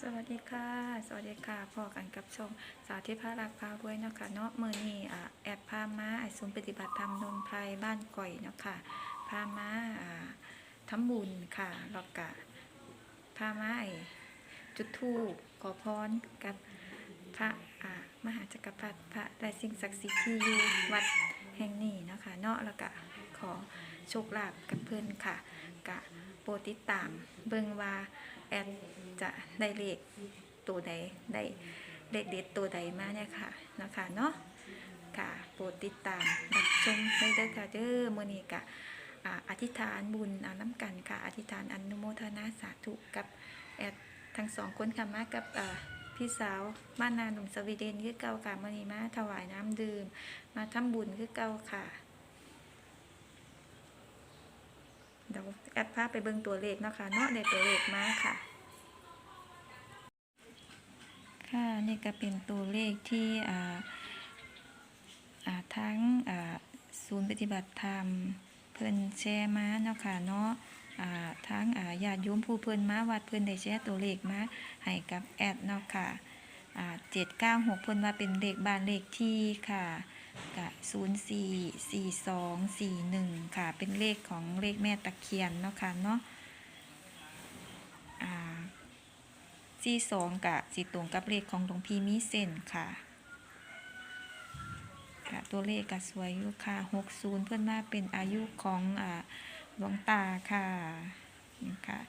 สวัสดีค่ะ สวัสดีค่ะพอกันกับชม สาวที่พระรักพาด้วยนะคะเนาะมือนี่แอดพามาไอศูนย์ปฏิบัติธรรมนนไพรบ้านก่อยเนาะค่ะพามาอ่าบุญค่ะแล้วก็พามาไอจุดธูปขอพรกับพระอ่ามหาจักรพรรดิพระและสิ่งศักดิ์สิทธิ์ที่อยู่วัดแห่งนี้เนาะค่ะเนาะแล้วก็ขอโชคลาภกับเพื่อนค่ะกะ ปรดติดตาม เบิ่งว่าแอดจะได้เลขตัวใดได้เลขเด็ดตัวใดมาเนี่ยค่ะนะคะเนาะค่ะโปรดติดตามรับชมได้เด้อค่ะเด้อมื้อนี้ก็อธิษฐานบุญอาน้ำกันค่ะอธิษฐานอนุโมทนาสาธุกับแอดทั้งสองคนค่ะมากับพี่สาวบ้านนาหนุ่มสวีเดนคือเก่าค่ะมื้อนี้มาถวายน้ำดื่ม มาทำบุญคือเก่าค่ะ เดี๋ยวแอดพาพไปเบิ่งตัวเลขนะคะเนาะได้ตัวเลขมาค่ะ ค่ะนี่ก็เป็นตัวเลขที่อ่าอ่าทั้งอ่าศูนย์ปฏิบัติธรรม เพิ่นแชร์มาเนาะค่ะเนาะอ่าทั้งอ่าญาติโยมผู้เพิ่นมาวัดเพิ่นได้แชร์ตัวเลขมาให้กับแอดเนาะค่ะอ่า796เพิ่นว่าเป็นเลขบ้านเลขที่ค่ะ กะ044241ค่ะ เป็นเลขของเลขแม่ตะเคียนเนาะค่ะเนาะอ่าที่สองกะสีตรงกับเลขของหลวงพี่มีเส้นค่ะค่ะตัวเลขกะสวยอยู่ค่ะหกศูนย์เพื่อนมาเป็นอายุของอ่าหลวงตาค่ะนี่ค่ะ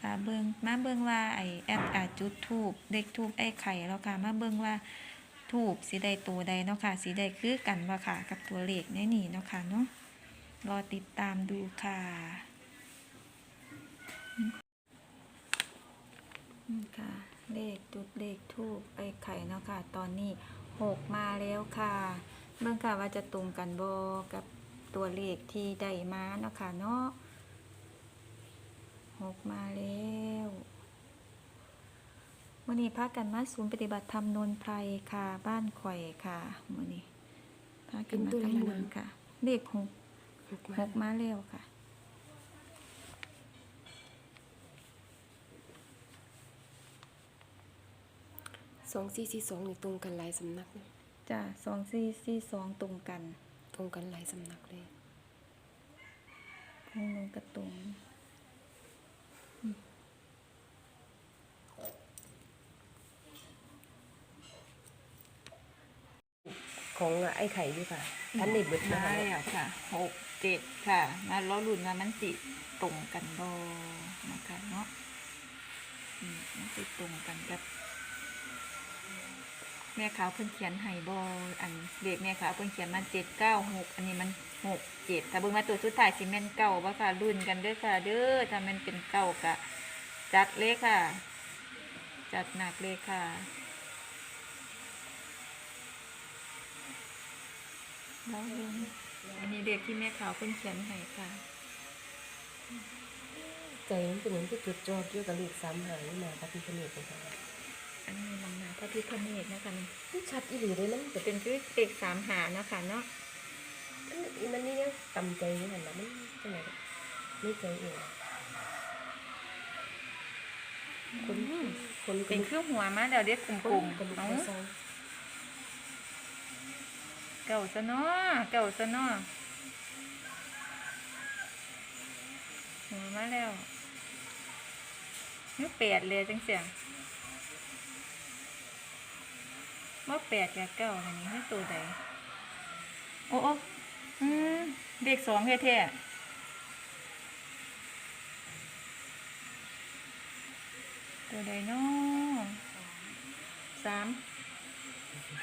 ถ้าเบิงมาเบิงว่าไอแอดอาจุดทูบเลขทูบไอไข่แล้วค่ะมาเบิงว่า ทูบสีใดตัวใดเนาะค่ะสีใดคือกันบ่ค่ะ กับตัวเลขในนี่เนาะค่ะเนาะรอติดตามดูค่ะนี่ค่ะ เลขจุดเลขทูบไอ้ไข่เนาะค่ะ ตอนนี้หกมาแล้วค่ะ เบิ่งค่ะว่าจะตรงกันบ่กับตัวเลขที่ได้มาเนาะค่ะเนาะหกมาแล้ว วันนี้พากันมาศูนย์ปฏิบัติธรรมนนไพรค่ะบ้านข่อยค่ะวันนี้พากันมาทำบุญค่ะเลขหกหกมาแล้วค่ะสองสี่สี่สองนี่ตรงกันหลายสำนักนะจ้ะสองสี่สี่สองตรงกัน ตรงกันหลายสำนักเลยพงลงกระตุง ของไอ้ไข่ด้วยค่ะท่านในเบิดมามาแล้วค่ะหกเจ็ดค่ะมาล้อลุ่นมามันสิตรงกันบอนะคะเนาะอืมมันสิตรงกันกับ แม่ขาวเพิ่นเขียนให้บออันเด็กแม่ขาวเพิ่นเขียนมันเจ็ดเก้าหกอันนี้มันหกเจ็ดถ้าเบิ่งมาตัวสุดท้ายสิแม่นเก้าบ่ค่ะรุ่นกันเด้อค่ะ เด้อถ้ามันเป็นเก้ากะจัดเลยค่ะ จัดหนักเลยค่ะ แล้วเบิ่งอันนี้เด็กที่แม่ขาวเพิ่นเขียนให้ค่ะ ใจมันเป็นเหมือนที่จุดจอดอยู่กับเลขสามหางนี่มาพระพิฆเนศเลยค่ะอันนี้มันมาพระพิฆเนศนะคะนี่มันชัดอีหลีเลยมันจะจะเป็นคือเด็กสามหานะคะเนาะมันมันนี่ยังตำใจนี่หันละมันจังไหนไม่ใจเองคนคนเป็นคือหัวมาแล้วเด็กกคลุ่นมกระๆดูกเอ้ากระซอง เก่าซะเนาะเก่าซะเนาะหัวมาแล้วนี่แปดเลยจังเสียงว่าแปดกับเก้าอันนี้ให้ตัวใดโอ้โอ้อืมเด็กสองแท้ๆตัวใดเนาะสาม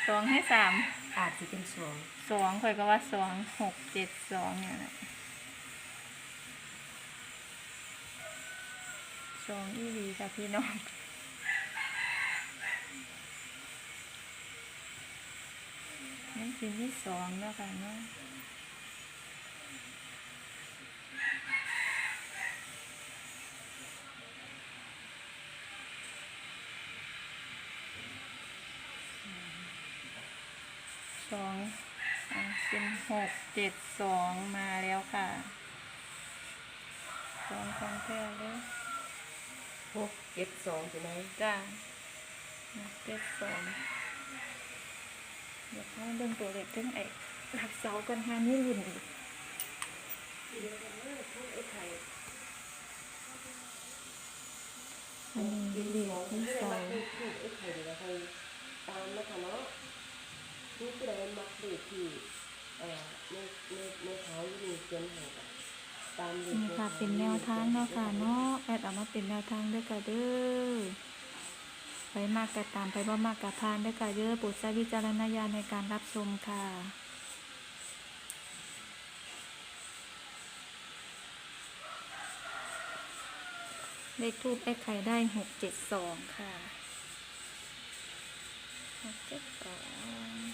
สองให้สาม อาจจะเป็นสองสองข่อยก็ว่าสองหกเจ็ดสองเนี่ยแหละสองอีหลีค่ะพี่น้องนั่นคือที่สองแล้วค่ะเนาะ สองอะเป็นหกเจ็ดสองมาแล้วค่ะสองของแท้เลยหกเจ็ดสองใช่ไหมจ้าเจ็ดสองเดี๋ยวเขาเบิ่งตัวเลขถึงไอ้หลักเสากันหานี่รุ่นอีก อันนี้เลขที่เสา ถูกไอ้ไข่เดี๋ยวเราไปตามนะคะเนาะ นี่คืออะไรมักเด็กที่เอ่อในในในเท้าอยู่นี่เขียนให้กับตามเลขนี่ค่ะ เป็นแนวทางเนาะค่ะเนาะแอดเอามาเป็นแนวทางเด้อค่ะเด้อไปมากกะตามไปบ่มากกะพานเด้อค่ะเด้อโปรดใช้วิจารณญาณในการรับชมค่ะ เลขทูปไอ้ไข่ได้หกเจ็ดสองค่ะหกเจ็ดสอง